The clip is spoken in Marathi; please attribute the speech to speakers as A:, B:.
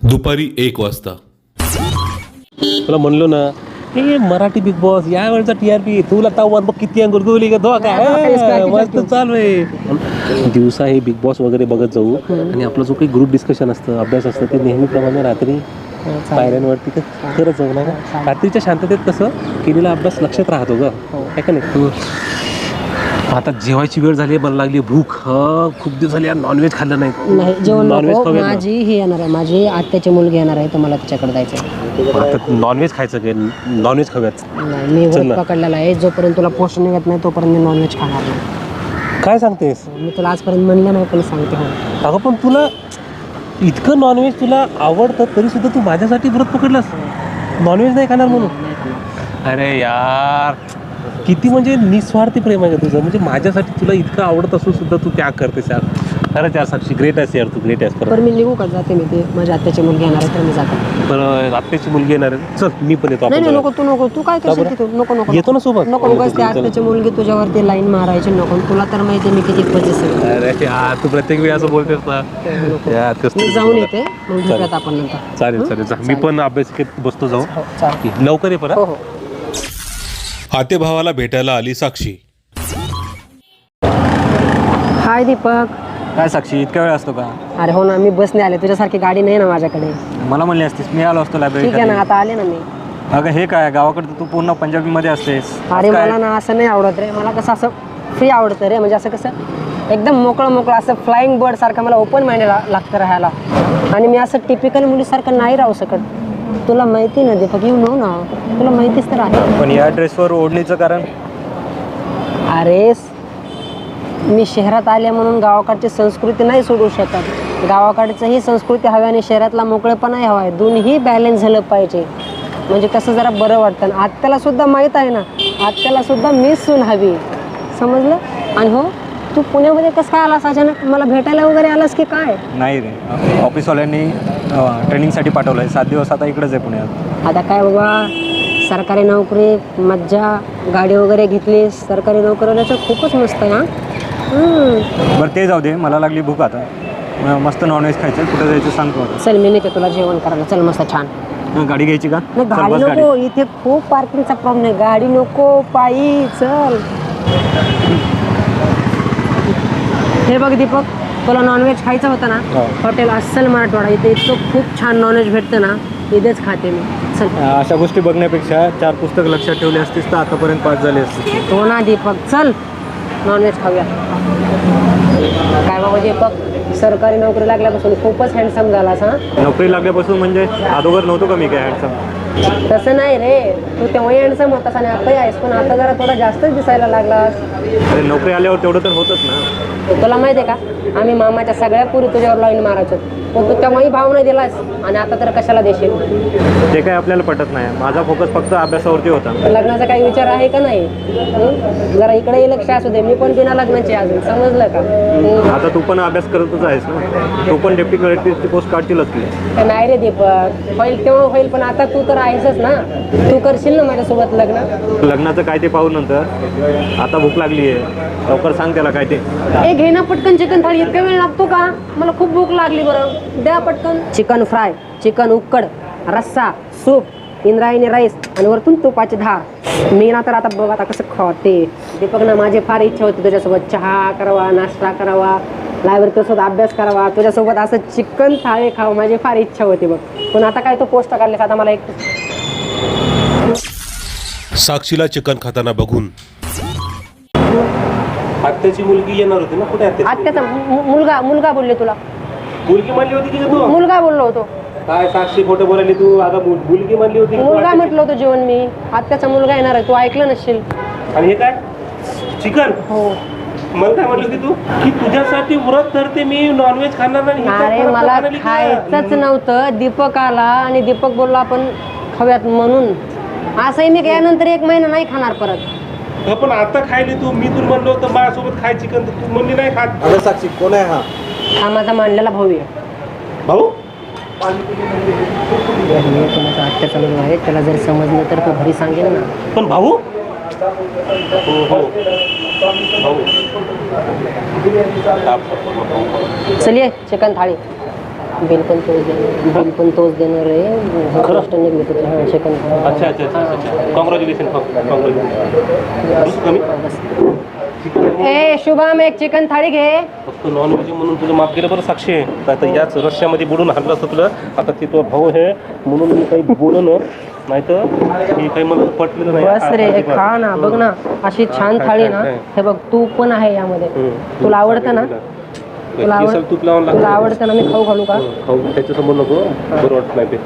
A: दुपारी एक वाजता
B: तुला म्हणलो ना हे मराठी बिग बॉस या वेळचा टीआरपी तुला तावण बघ किती अंकुर गोली का धोका हा, मस्त चालू आहे दिवसा हे बिग बॉस वगैरे बघत जाऊ आणि आपलं जो काही ग्रुप डिस्कशन असतं अभ्यास असतं ते नेहमीप्रमाणे रात्री पायऱ्यांवरती क- करत जाऊ ना रात्रीच्या शांततेत कसं केलेला अभ्यास लक्षात राहतो ग आहे का नाही आता जेवायची वेळ झाली मला लागली. भूक ह खूप दिवस झाली नॉनव्हेज खाल्लं नाही.
C: नाही जेवण नको. माझी ही येणार आहे. माझी आत्याची मुलगी येणार आहे तर मला तिच्याकडे जायचं.
B: आता नॉनव्हेज खायचं काय? नॉनव्हेज खाऊयात.
C: नाही मी व्रत
B: ना.
C: पकडलेला आहे. जोपर्यंत तुला पोस्ट निघत नाही तोपर्यंत मी नॉनव्हेज खाणार नाही.
B: काय सांगतेस?
C: मी तुला आजपर्यंत म्हणलं नाही पण सांगते हो.
B: अगं पण तुला इतकं नॉनव्हेज तुला आवडतं तरी सुद्धा तू माझ्यासाठी व्रत पकडलास. नॉनव्हेज नाही खाणार म्हणून. अरे यार किती म्हणजे निस्वार्थी प्रेम आहे का तुझं? म्हणजे माझ्यासाठी तुला इतकं आवडत असून सुद्धा तू त्या करतेस यार. खरंच यार साक्षी ग्रेट आहेस यार तू ग्रेट आहेस. खरं
C: मी निघू का? जाते मी ते. माझ्या आत्याची मुलगी येणार आहे तर मी जाते.
B: बरं आत्याची मुलगी येणार आहे. चल मी पण येतो.
C: नाही
B: आपण
C: नाही. नको तू नको. तू काय करशील तिथून नको नको
B: येतो ना सोबत.
C: नको उगाच त्या आत्याची मुलगी तुझ्यावरती लाईन मारायची नको. तुला तर माहिती आहे मी किती पजेस
B: अरे यार तू प्रत्येक वेळी असं बोलतेस ना. यार कसं
C: मी जाऊन येते. मग भेटूयात आपण नंतर.
B: चालेल चालेल. जा. मी पण अभ्यासिकेत बसतो जाऊ.
C: हो चालेल.
B: लवकर ये पण हा.
C: हो हो.
A: आतेभावाला भेटायला आली साक्षी.
C: हाय दीपक.
D: काय साक्षी इतक्या वेळ असतो का?
C: अरे हो ना मी बसने आले तुझ्यासारखी गाडी नाही ना माझ्याकडे.
D: मला म्हणली असतीस मी आलो असतो
C: ठीक आहे ना
D: लायब्ररी
C: आता आले ना मी.
D: अगं हे काय गावाकडे तर तू पूर्ण पंजाबीमध्ये असतेस.
C: अरे
D: काय?
C: मला ना असं नाही आवडत रे मला कसं असं फ्री आवडतं रे म्हणजे असं कसं एकदम मोकळं मोकळं असं फ्लाइंग बर्ड सारखं मला ओपन माइंड लागतं राहायला. आणि मी असं टिपिकल मुलीसारखं नाही राहू शकत. तुला माहिती ना दीपक येऊ नो ना. तुला माहितीच तर आहे.
D: पण या ड्रेसवर ओढणीचं कारण?
C: अरे मी शहरात आले म्हणून गावाकडची संस्कृती नाही सोडू शकत. गावाकडचं ही संस्कृती हवी आणि शहरातला मोकळेपणाही हवा आहे. दोन्ही बॅलन्स झालं पाहिजे. म्हणजे कसं जरा बरं वाटतं. आत्याला सुद्धा माहीत आहे ना आत्याला सुद्धा मीच सून हवी. समजलं? आणि हो तू पुण्यामध्ये कसं काय आलास? अचानक मला भेटायला वगैरे आलास की काय?
D: नाही रे. ऑफिसवाल्यांनी ट्रेनिंगसाठी पाठवलं आहे सात दिवस आता इकडेच आहे पुण्यात.
C: आता काय बाबा सरकारी नोकरी मज्जा गाडी वगैरे घेतली सरकारी नोकरीवाल्याचं खूपच मस्त आहे हम्म.
D: बरं ते जाऊ दे. मला लागली भूक आता. मस्त नॉनव्हेज खायचं. कुठं जायचं सांगतो
C: चल मी नेते तुला जेवण करायला. चल मस्त छान.
D: गाडी घ्यायची का?
C: नाही गाडी नको. इथे खूप पार्किंगचा प्रॉब्लेम आहे गाडी नको पायी. चल. हे बघ दीपक तुला नॉनव्हेज खायचं होतं ना. हॉटेल अस्सल मराठवाडा इथे इतकं खूप छान नॉनव्हेज भेटतं ना इथेच खाते मी. चल.
D: अशा गोष्टी बघण्यापेक्षा चार पुस्तक लक्षात ठेवली असतीस तर आतापर्यंत पास झाली असतीस.
C: हो ना दीपक. चल. नॉनव्हेज खाऊया. काय बाबा दीपक सरकारी नोकरी लागल्यापासून खूपच हँडसम झालास हा.
D: नोकरी लागल्यापासून म्हणजे अगोदर नव्हतो का मी काय हँडसम
C: तसं नाही रे. तू तेव्हाही हँडसम होतास आणि आताही आहेस पण आता जरा थोडा जास्तच दिसायला लागलास.
D: अरे नोकरी आल्यावर तेवढं तर होतच ना.
C: तुला माहिती आहे का? आम्ही मामाच्या सगळ्या पुरी तुझ्यावर लाईन मारायचो. पण तू तेव्हाही भाव नाही दिलास आणि आता तर कशाला देशील?
D: ते काय आपल्याला पटत नाही. माझा फोकस फक्त अभ्यासावरती होता.
C: लग्नाचा काही विचार आहे का नाही? हं? जरा इकडे लक्ष असू दे. मी पण बिना लग्नाची आहे अजून. समजलं का? हं?
D: आता तू पण अभ्यास करतच आहेस ना. तू पण डेप्टी कलेक्टरची पोस्ट काढतीलच की.
C: नाही रे दीपक. होईल तेव्हा होईल पण आता तू तर आहेसच ना. तू करशील ना माझ्यासोबत लग्न?
D: लग्नाचं काय ते पाहू नंतर. आता भूक लागली आहे लवकर सांग त्याला काय ते.
C: ए घे ना पटकन चिकन थाळी. इतका वेळ लागतो का? मला खूप भूक लागली बरं. द्या पटकन. चिकन फ्राय चिकन उक्कड रस्सा सूप इंद्रायणी राईस आणि वरतून तुपाची धार. मी ना तर आता बघ आता कसं खाते. दीपक ना माझी फार इच्छा होती तुझ्यासोबत चहा करावा नाश्ता करावा. लायब्ररी तुझ्यासोबत अभ्यास करावा तुझ्यासोबत असं चिकन थाळी खावं माझी फार इच्छा होती बघ. पण आता काय तो पोस्ट काढलेस आता मला एक
A: साक्षीला चिकन खाताना बघून.
B: आत्याची मुलगी येणार होती ना? कुठे आत्याची
C: आत्याचा मु- मुलगा मुलगा बोलले तुला.
B: मुलगी म्हणली होती की तू?
C: मुलगा बोललो होतो.
B: काय साक्षी खोटं बोलायली तू? आता मुल- मुलगी म्हणली होती की तू
C: मुलगा
B: आत्याची-
C: म्हटलं होतं जेवण मी. आत्याचा मुलगा येणार आहे तू ऐकलं नसशील.
B: आणि हे काय? चिकन?
C: हो.
B: मला काय म्हणली होती तू? की तुझ्यासाठी व्रत धरते मी नॉनव्हेज खाणार नाही
C: अरे मला
B: म्हणाली का?
C: खायचंच नव्हतं. दीपक आला आणि दीपक बोलला आपण खाऊयात म्हणून. असंही मी यानंतर एक महिना नाही खाणार परत.
B: हो, पण आता खायली तू. मी तुला म्हणलो होतं माझ्यासोबत खाय चिकन. तर तू म्हणली नाही खात.
D: अरे साक्षी कोण आहे हा?
C: हा माझा मांडलेला भाऊ आहे.
B: भाऊ?
C: आहे त्याला जर समजलं तर तू घरी सांगेल ना.
B: पण भाऊ? हो हो. भाऊ
C: चलिये चिकन थाळी. बिल पण तोच देणार बिल पण? तोच देणार आहे. कष्ट निघले तुझे हां चिकन
B: अच्छा अच्छा अच्छा अच्छा. कॉंग्रॅच्युलेशन कॉंग्रॅच्युलेशन
C: ए शुभम एक चिकन थाळी घे.
B: फक्त नॉन व्हेज म्हणून तुला माफ केलं बरं साक्षी. तर याच रश्श्यामध्ये बुडून हल्लं असतं तुला. आता ते तो भाऊ आहे म्हणून मी काही बोललो नाही तर हे काही मला पटलेलं नाही.
C: बस रे
B: अजिबात.
C: खा ना बघ ना अशी छान थाळी ना? हे बघ तूप पण आहे यामध्ये. तुला आवडतं ना? तुला
B: केसाला
C: आवड
B: तूप लावून
C: तुला
B: लागतं.
C: आवडतं ना मी खाऊ घालू का?
B: खाऊ. त्याच्यासमोर नको बरं वाटत नाही ते.